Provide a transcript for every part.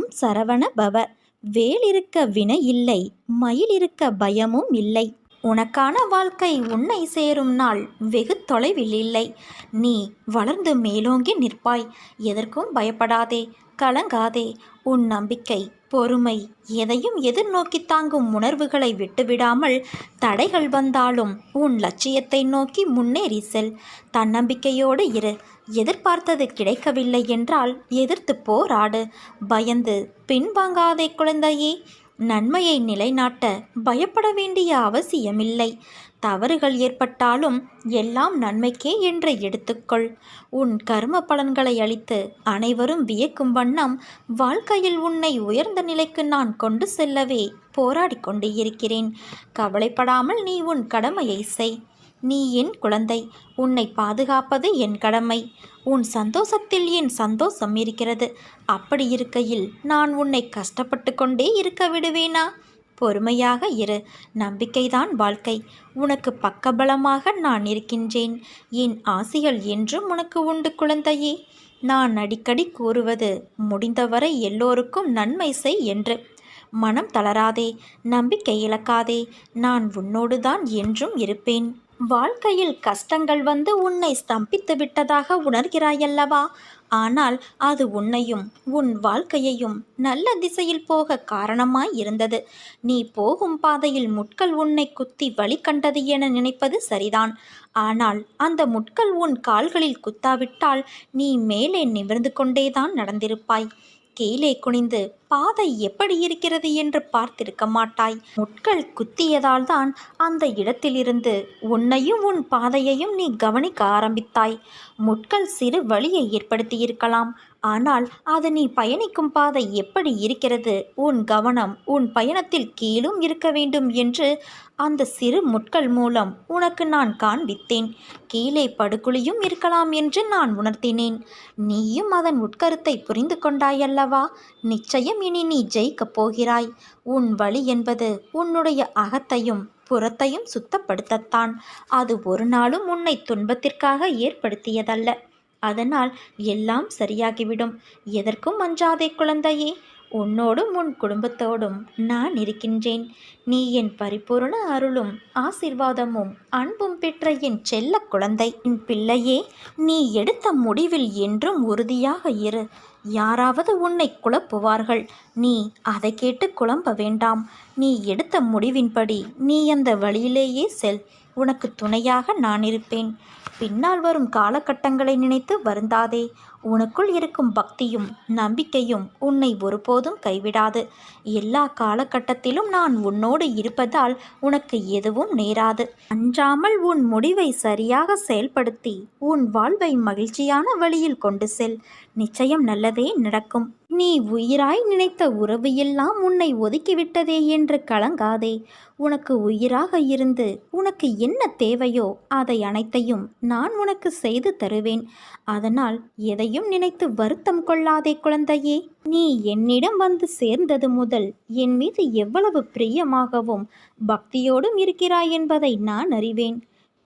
ஓம் சரவண பவ. வேல் இருக்க வினை இல்லை மயில் இருக்க பயமும் இல்லை. உனக்கான வாழ்க்கை உன்னை சேரும் நாள் வெகு தொலைவில் இல்லை. நீ வளர்ந்து மேலோங்கி நிற்பாய். எதற்கும் பயப்படாதே. கலங்காதே. உன் நம்பிக்கை பொறுமை எதையும் எதிர்நோக்கி தாங்கும் உணர்வுகளை விட்டுவிடாமல் தடைகள் வந்தாலும் உன் லட்சியத்தை நோக்கி முன்னேறி செல். தன்னம்பிக்கையோடு இரு. எதிர்பார்த்தது கிடைக்கவில்லை என்றால் எதிர்த்து போராடு. பயந்து பின்வாங்காதே குழந்தையே. நன்மையை நிலைநாட்ட பயப்பட வேண்டிய அவசியமில்லை. தவறுகள் ஏற்பட்டாலும் எல்லாம் நன்மைக்கே என்று எடுத்துக்கொள். உன் கர்ம பலன்களை அளித்து அனைவரும் வியக்கும் வண்ணம் வாழ்க்கையில் உன்னை உயர்ந்த நிலைக்கு நான் கொண்டு செல்லவே போராடி கொண்டு இருக்கிறேன். கவலைப்படாமல் நீ உன் கடமையை செய். நீ என் குழந்தை. உன்னை பாதுகாப்பது என் கடமை. உன் சந்தோஷத்தில் என் சந்தோஷம் இருக்கிறது. அப்படி இருக்கையில் நான் உன்னை கஷ்டப்பட்டு கொண்டே இருக்க விடுவேனா? பொறுமையாக இரு. நம்பிக்கைதான் வாழ்க்கை. உனக்கு பக்கபலமாக நான் இருக்கின்றேன். என் ஆசைகள் என்றும் உனக்கு உண்டு குழந்தையே. நான் அடிக்கடி கூறுவது முடிந்தவரை எல்லோருக்கும் நன்மை செய் என்று. மனம் தளராதே. நம்பிக்கை இழக்காதே. நான் உன்னோடு தான் என்றும் இருப்பேன். வாழ்க்கையில் கஷ்டங்கள் வந்து உன்னை ஸ்தம்பித்து விட்டதாக உணர்கிறாயல்லவா? ஆனால் அது உன்னையும் உன் வாழ்க்கையையும் நல்ல திசையில் போக காரணமாய் இருந்தது. நீ போகும் பாதையில் முட்கள் உன்னை குத்தி வழி கண்டது என நினைப்பது சரிதான். ஆனால் அந்த முட்கள் உன் கால்களில் குத்தாவிட்டால் நீ மேலே நிமிர்ந்து கொண்டேதான் நடந்திருப்பாய். கீழே குனிந்து பாதை எப்படி இருக்கிறது என்று பார்த்திருக்க மாட்டாய். முட்கள் குத்தியதால் தான் அந்த இடத்திலிருந்து உன்னையும் உன் பாதையையும் நீ கவனிக்க ஆரம்பித்தாய். முட்கள் சிறு வழியை ஏற்படுத்தியிருக்கலாம். ஆனால் அது நீ பயணிக்கும் பாதை எப்படி இருக்கிறது? உன் கவனம் உன் பயணத்தில் கீழும் இருக்க வேண்டும் என்று அந்த சிறு முட்கள் மூலம் உனக்கு நான் காண்பித்தேன். கீழே படுகுழியும் இருக்கலாம் என்று நான் உணர்த்தினேன். நீயும் அதன் உட்கருத்தை புரிந்து கொண்டாயல்லவா? நிச்சயம் இனி நீ ஜெயிக்கப் போகிறாய். உன் வழி என்பது உன்னுடைய அகத்தையும் புறத்தையும் சுத்தப்படுத்தத்தான். அது ஒரு நாளும் உன்னை துன்பத்திற்காக ஏற்படுத்தியதல்ல. அதனால் எல்லாம் சரியாகிவிடும். எதற்கும் அஞ்சாதே குழந்தையே. உன்னோடும் உன் குடும்பத்தோடும் நான் இருக்கின்றேன். நீ என் பரிபூரண அருளும் ஆசிர்வாதமும் அன்பும் பெற்ற என் செல்ல குழந்தை என் பிள்ளையே நீ எடுத்த முடிவில் என்றும் உறுதியாக இரு. யாராவது உன்னை குழப்புவார்கள். நீ அதை கேட்டு குழம்ப வேண்டாம். நீ எடுத்த முடிவின்படி நீ அந்த வழியிலேயே செல். உனக்கு துணையாக நான் இருப்பேன். பின்னால் வரும் காலகட்டங்களை நினைத்து வருந்தாதே. உனக்குள் இருக்கும் பக்தியும் நம்பிக்கையும் உன்னை ஒருபோதும் கைவிடாது. எல்லா காலகட்டத்திலும் நான் உன்னோடு இருப்பதால் உனக்கு எதுவும் நேராது. அஞ்சாமல் உன் முடிவை சரியாக செயல்படுத்தி உன் வாழ்வை மகிழ்ச்சியான வழியில் கொண்டு செல். நிச்சயம் நல்லதே நடக்கும். நீ உயிராய் நினைத்த உறவு எல்லாம் உன்னை ஒதுக்கிவிட்டதே என்று கலங்காதே. உனக்கு உயிராக இருந்து உனக்கு என்ன தேவையோ அதை அனைத்தையும் நான் உனக்கு செய்து தருவேன். அதனால் எதையும் நினைத்து வருத்தம் கொள்ளாதே குழந்தையே. நீ என்னிடம் வந்து சேர்ந்தது முதல் என் மீது எவ்வளவு பிரியமாகவும் பக்தியோடும் இருக்கிறாய் என்பதை நான் அறிவேன்.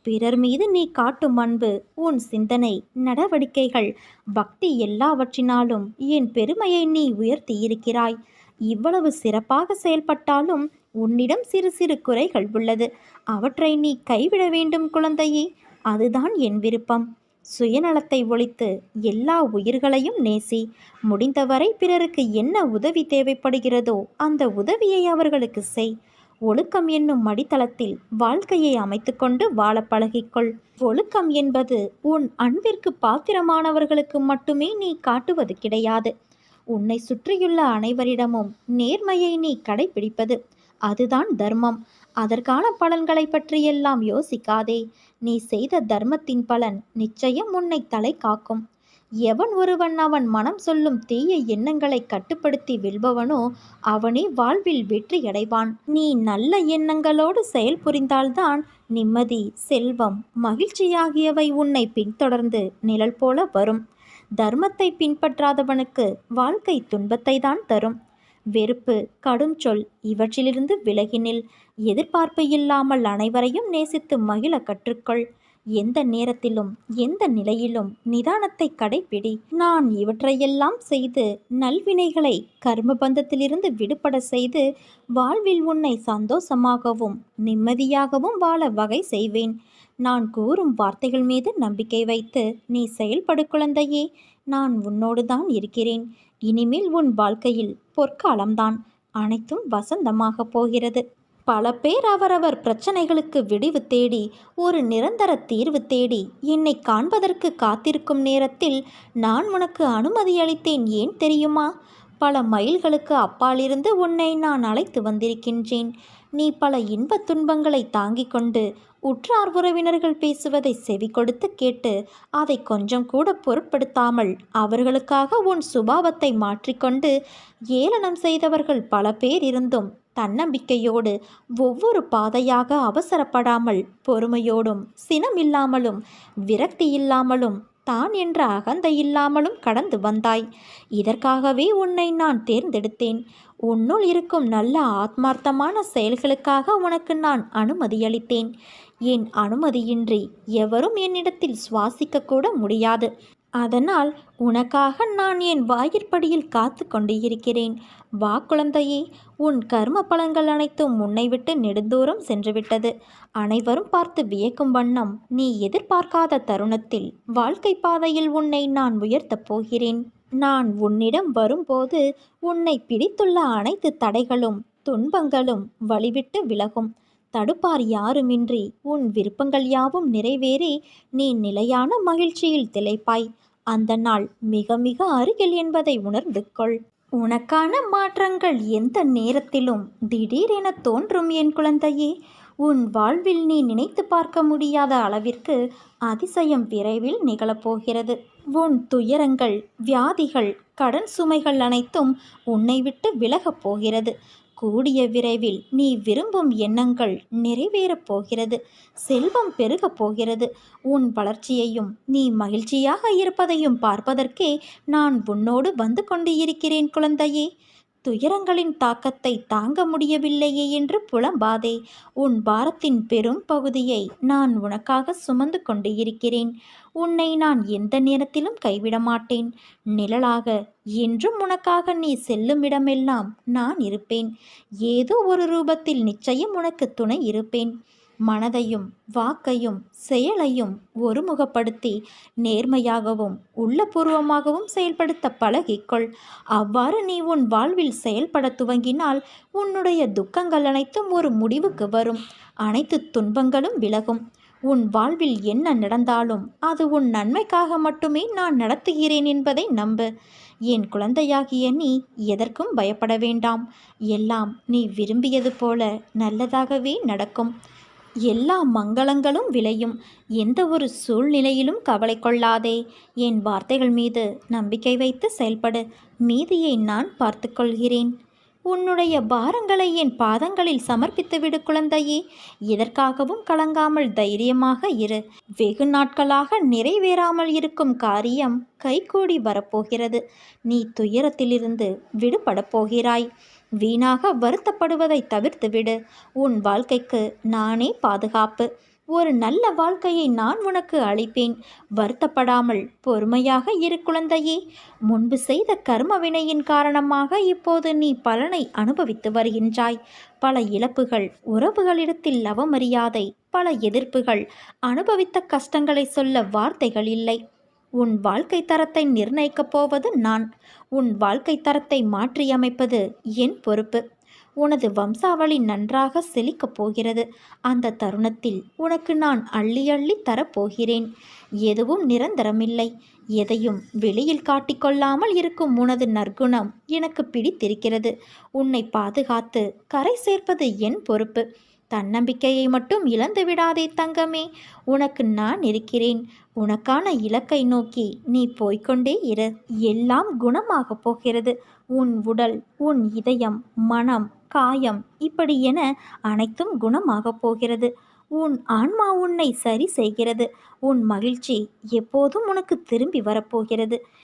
பிறர் மீது நீ காட்டும் அன்பு உன் சிந்தனை நடவடிக்கைகள் பக்தி எல்லாவற்றினாலும் என் பெருமையை நீ உயர்த்தி இருக்கிறாய். இவ்வளவு சிறப்பாக செயல்பட்டாலும் உன்னிடம் சிறு சிறு குறைகள் உள்ளது. அவற்றை நீ கைவிட வேண்டும் குழந்தையே அதுதான் என் விருப்பம். சுயநலத்தை ஒழித்து எல்லா உயிர்களையும் நேசி முடிந்தவரை பிறருக்கு என்ன உதவி தேவைப்படுகிறதோ அந்த உதவியை அவர்களுக்கு செய். ஒழுக்கம் என்னும் மடித்தளத்தில் வாழ்க்கையை அமைத்துக்கொண்டு வாழ பழகிக்கொள். ஒழுக்கம் என்பது உன் அன்பிற்கு பாத்திரமானவர்களுக்கு மட்டுமே நீ காட்டுவது கிடையாது. உன்னை சுற்றியுள்ள அனைவரிடமும் நேர்மையை நீ கடைபிடிப்பது அதுதான் தர்மம். அதற்கான பலன்களை பற்றியெல்லாம் யோசிக்காதே. நீ செய்த தர்மத்தின் பலன் நிச்சயம் உன்னை தலை காக்கும். எவன் ஒருவன் அவன் மனம் சொல்லும் தீய எண்ணங்களை கட்டுப்படுத்தி வெல்பவனோ அவனே வாழ்வில் வெற்றி அடைவான். நீ நல்ல எண்ணங்களோடு செயல் புரிந்தால்தான் நிம்மதி செல்வம் மகிழ்ச்சி ஆகியவை உன்னை பின்தொடர்ந்து நிழல் போல வரும். தர்மத்தை பின்பற்றாதவனுக்கு வாழ்க்கை துன்பத்தை தான் தரும். வெறுப்பு கடும் சொல் இவற்றிலிருந்து விலகினில் எதிர்பார்ப்பு இல்லாமல் அனைவரையும் நேசித்து மகிழ கற்றுக்கொள். எந்த நேரத்திலும் எந்த நிலையிலும் நிதானத்தை கடைப்பிடி. நான் இவற்றையெல்லாம் செய்து நல்வினைகளை கர்மபந்தத்திலிருந்து விடுபட செய்து வாழ்வில் உன்னை சந்தோஷமாகவும் நிம்மதியாகவும் வாழ வகை செய்வேன். நான் கூறும் வார்த்தைகள் மீது நம்பிக்கை வைத்து நீ செயல்படு குழந்தையே நான் உன்னோடு தான் இருக்கிறேன். இனிமேல் உன் வாழ்க்கையில் பொற்காலம்தான். அனைத்தும் வசந்தமாக போகிறது. பல பேர் அவரவர் பிரச்சனைகளுக்கு விடிவு தேடி ஒரு நிரந்தர தீர்வு தேடி என்னை காண்பதற்கு காத்திருக்கும் நேரத்தில் நான் உனக்கு அனுமதி அளித்தேன் ஏன் தெரியுமா? பல மைல்களுக்கு அப்பாலிருந்து உன்னை நான் அழைத்து வந்திருக்கின்றேன். நீ பல இன்பத் துன்பங்களை தாங்கிக் கொண்டு உற்றார் உறவினர்கள் பேசுவதை செவி கொடுத்து கேட்டு அதை கொஞ்சம் கூட பொருட்படுத்தாமல் அவர்களுக்காக உன் சுபாவத்தை மாற்றிக்கொண்டு ஏளனம் செய்தவர்கள் பல பேர் இருந்தும் தன்னம்பிக்கையோடு ஒவ்வொரு பாதையாக அவசரப்படாமல் பொறுமையோடும் சினமில்லாமலும் விரக்தி இல்லாமலும் தான் என்ற அகந்தை இல்லாமலும் கடந்து வந்தாய். இதற்காகவே உன்னை நான் தேர்ந்தெடுத்தேன். உன்னுள் இருக்கும் நல்ல ஆத்மார்த்தமான செயல்களுக்காக உனக்கு நான் அனுமதியளித்தேன். என் அனுமதியின்றி எவரும் என்னிடத்தில் சுவாசிக்க கூட முடியாது. அதனால் உனக்காக நான் என் வாயிற்படியில் காத்து கொண்டு இருக்கிறேன். வா குழந்தையே உன் கர்ம பலன்கள் அனைத்தும் முன்னை விட்டு நெடுந்தூரம் சென்றுவிட்டது அனைவரும் பார்த்து வியக்கும் வண்ணம் நீ எதிர்பார்க்காத தருணத்தில் வாழ்க்கை பாதையில் உன்னை நான் உயர்த்தப் போகிறேன். நான் உன்னிடம் வரும்போது உன்னை பிடித்துள்ள அனைத்து தடைகளும் துன்பங்களும் வழிவிட்டு விலகும். தடுப்பார் யாருமின்றி. உன் விருப்பங்கள் யாவும் நிறைவேறி நீ நிலையான மகிழ்ச்சியில் திளைப்பாய். அந்த நாள் மிக மிக அருகில் என்பதை உணர்ந்து கொள் உனக்கான மாற்றங்கள் எந்த நேரத்திலும் திடீரென தோன்றும் என் குழந்தையே. உன் வாழ்வில் நீ நினைத்து பார்க்க முடியாத அளவிற்கு அதிசயம் விரைவில் நிகழப்போகிறது. உன் துயரங்கள் வியாதிகள் கடன் சுமைகள் அனைத்தும் உன்னை விட்டு விலகப் போகிறது. கூடிய விரைவில் நீ விரும்பும் எண்ணங்கள் நிறைவேறப் போகிறது. செல்வம் பெருகப் போகிறது. உன் வளர்ச்சியையும் நீ மகிழ்ச்சியாக இருப்பதையும் பார்ப்பதற்கே நான் உன்னோடு வந்து கொண்டு இருக்கிறேன் குழந்தையே. துயரங்களின் தாக்கத்தை தாங்க முடியவில்லையே என்று புலம்பாதே. உன் பாரத்தின் பெரும் பகுதியை நான் உனக்காக சுமந்து கொண்டு இருக்கிறேன். உன்னை நான் எந்த நேரத்திலும் கைவிட மாட்டேன். நிழலாக என்றும் உனக்காக நீ செல்லும் இடமெல்லாம் நான் இருப்பேன். ஏதோ ஒரு ரூபத்தில் நிச்சயம் உனக்கு துணை இருப்பேன். மனதையும் வாக்கையும் செயலையும் ஒருமுகப்படுத்தி நேர்மையாகவும் உள்ளபூர்வமாகவும் செயல்படுத்த பழகிக்கொள். அவ்வாறு நீ உன் வாழ்வில் செயல்பட துவங்கினால் உன்னுடைய துக்கங்கள் அனைத்தும் ஒரு முடிவுக்கு வரும். அனைத்து துன்பங்களும் விலகும். உன் வாழ்வில் என்ன நடந்தாலும் அது உன் நன்மைக்காக மட்டுமே நான் நடத்துகிறேன் என்பதை நம்பு. என் குழந்தையாகிய நீ எதற்கும் பயப்பட வேண்டாம். எல்லாம் நீ விரும்பியது போல நல்லதாகவே நடக்கும். எல்லா மங்களங்களும் விளையும். எந்த ஒரு சூழ்நிலையிலும் கவலை கொள்ளாதே. என் வார்த்தைகள் மீது நம்பிக்கை வைத்து செயல்படு. மீதியை நான் பார்த்துக்கொள்கிறேன் உன்னுடைய பாரங்களை என் பாதங்களில் சமர்ப்பித்து விடு குழந்தையே. எதற்காகவும் கலங்காமல் தைரியமாக இரு. வெகு நாட்களாக நிறைவேறாமல் இருக்கும் காரியம் கைகூடி வரப்போகிறது. நீ துயரத்திலிருந்து விடுபடப் போகிறாய். வீணாக வருத்தப்படுவதை தவிர்த்துவிடு. உன் வாழ்க்கைக்கு நானே பாதுகாப்பு. ஒரு நல்ல வாழ்க்கையை நான் உனக்கு அளிப்பேன். வருத்தப்படாமல் பொறுமையாக இரு குழந்தையே. முன்பு செய்த கர்ம வினையின் காரணமாக இப்போது நீ பலனை அனுபவித்து வருகின்றாய். பல இழப்புகள் உறவுகளிடத்தில் அவமரியாதை பல எதிர்ப்புகள் அனுபவித்த கஷ்டங்களை சொல்ல வார்த்தைகள் இல்லை. உன் வாழ்க்கை தரத்தை நிர்ணயிக்கப் போவது நான். உன் வாழ்க்கை தரத்தை மாற்றியமைப்பது என் பொறுப்பு. உனது வம்சாவளி நன்றாக செழிக்கப் போகிறது. அந்த தருணத்தில் உனக்கு நான் அள்ளி அள்ளி தரப்போகிறேன் எதுவும் நிரந்தரமில்லை. எதையும் வெளியில் காட்டிக்கொள்ளாமல் இருக்கும் உனது நற்குணம் எனக்கு பிடித்திருக்கிறது. உன்னை பாதுகாத்து கரை சேர்ப்பது என் பொறுப்பு. தன்னம்பிக்கையை மட்டும் இழந்து விடாதே தங்கமே. உனக்கு நான் இருக்கிறேன். உனக்கான இலக்கை நோக்கி நீ போய்கொண்டே இரு. எல்லாம் குணமாகப் போகிறது. உன் உடல் உன் இதயம் மனம் காயம் இப்படி என அனைத்தும் குணமாகப் போகிறது. உன் ஆன்மா உன்னை சரி செய்கிறது. உன் மகிழ்ச்சி எப்போதும் உனக்கு திரும்பி வரப்போகிறது